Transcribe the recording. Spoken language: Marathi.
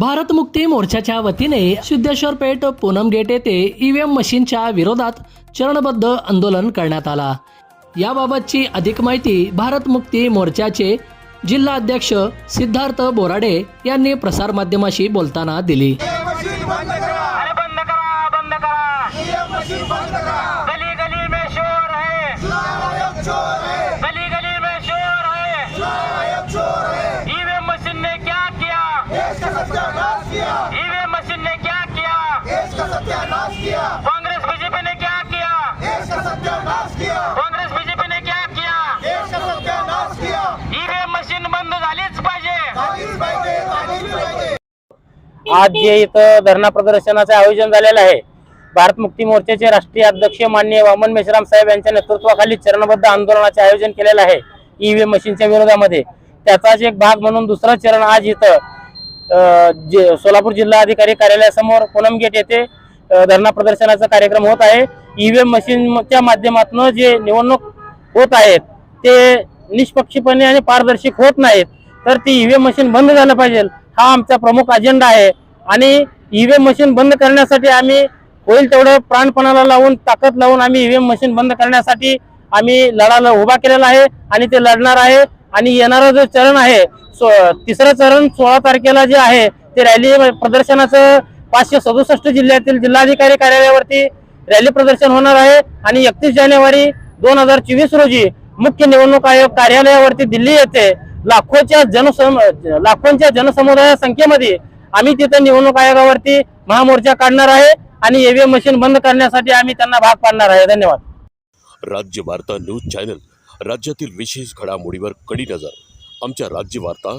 भारत मुक्ती मोर्चाच्या वतीने सिद्धेश्वर पेठ पूनम गेट येथे ईव्हीएम मशीनच्या विरोधात चरणबद्ध आंदोलन करण्यात आला. याबाबतची अधिक माहिती भारत मुक्ती मोर्चाचे जिल्हा अध्यक्ष सिद्धार्थ बोराडे यांनी प्रसारमाध्यमाशी बोलताना दिली. बंद करा. गली गली में शोर है गली गली में शोर है ईवीएम मशीन ने क्या किया ईवीएम मशीन ने क्या किया। कांग्रेस बीजेपी ने क्या किया? कांग्रेस बीजेपी ने क्या किया? ईवीएम मशीन बंद झालीच पाहिजे. आज जे इथं धरणा प्रदर्शनाचं आयोजन झालेलं आहे भारत मुक्ती मोर्चाचे राष्ट्रीय अध्यक्ष माननीय वामन मेश्राम साहेब यांच्या नेतृत्वाखाली चरणबद्ध आंदोलनाचे आयोजन केलेलं आहे ईव्हीएम मशीनच्या विरोधामध्ये. त्याचाच एक भाग म्हणून दुसरं चरण आज इथं सोलापूर जिल्हा अधिकारी कार्यालयासमोर पूनम गेट येथे धरणा प्रदर्शनाचा कार्यक्रम होत आहे. ईव्हीएम मशीनच्या माध्यमातून जे निवडणूक होत आहेत ते निष्पक्षपणे आणि पारदर्शक होत नाहीत. तर ती ईव्हीएम मशीन बंद झालं पाहिजे. हा आमचा प्रमुख अजेंडा आहे. आणि ईव्हीएम मशीन बंद करण्यासाठी आम्ही होईल तेवढं प्राणपणाला लावून ताकद लावून आम्ही ईव्हीएम मशीन बंद करण्यासाठी आम्ही लढाला उभा केलेला आहे आणि ते लढणार आहे. आणि येणारा जो चरण आहे सो तिसरं चरण सोळा तारखेला जे आहे ते रॅली प्रदर्शनाचं पाचशे सदुसष्ट जिल्ह्यातील जिल्हाधिकारी कार्यालयावरती रॅली प्रदर्शन होणार आहे. आणि एकतीस जानेवारी दोन हजार चोवीस रोजी मुख्य निवडणूक आयोग कार्यालयावरती दिल्ली येथे लाखोच्या जनसम लाखोंच्या जनसमुदाया संख्येमध्ये आम्ही तिथे निवडणूक आयोगावरती महामोर्चा काढणार आहे आणि ईव्हीएम मशीन बंद करण्यासाठी आम्ही त्यांना भाग पाडणार आहे. धन्यवाद. राज्य वार्ता न्यूज चॅनल राज्यातील विशेष घडामोडीवर कडी नजर. आमच्या राज्य वार्ता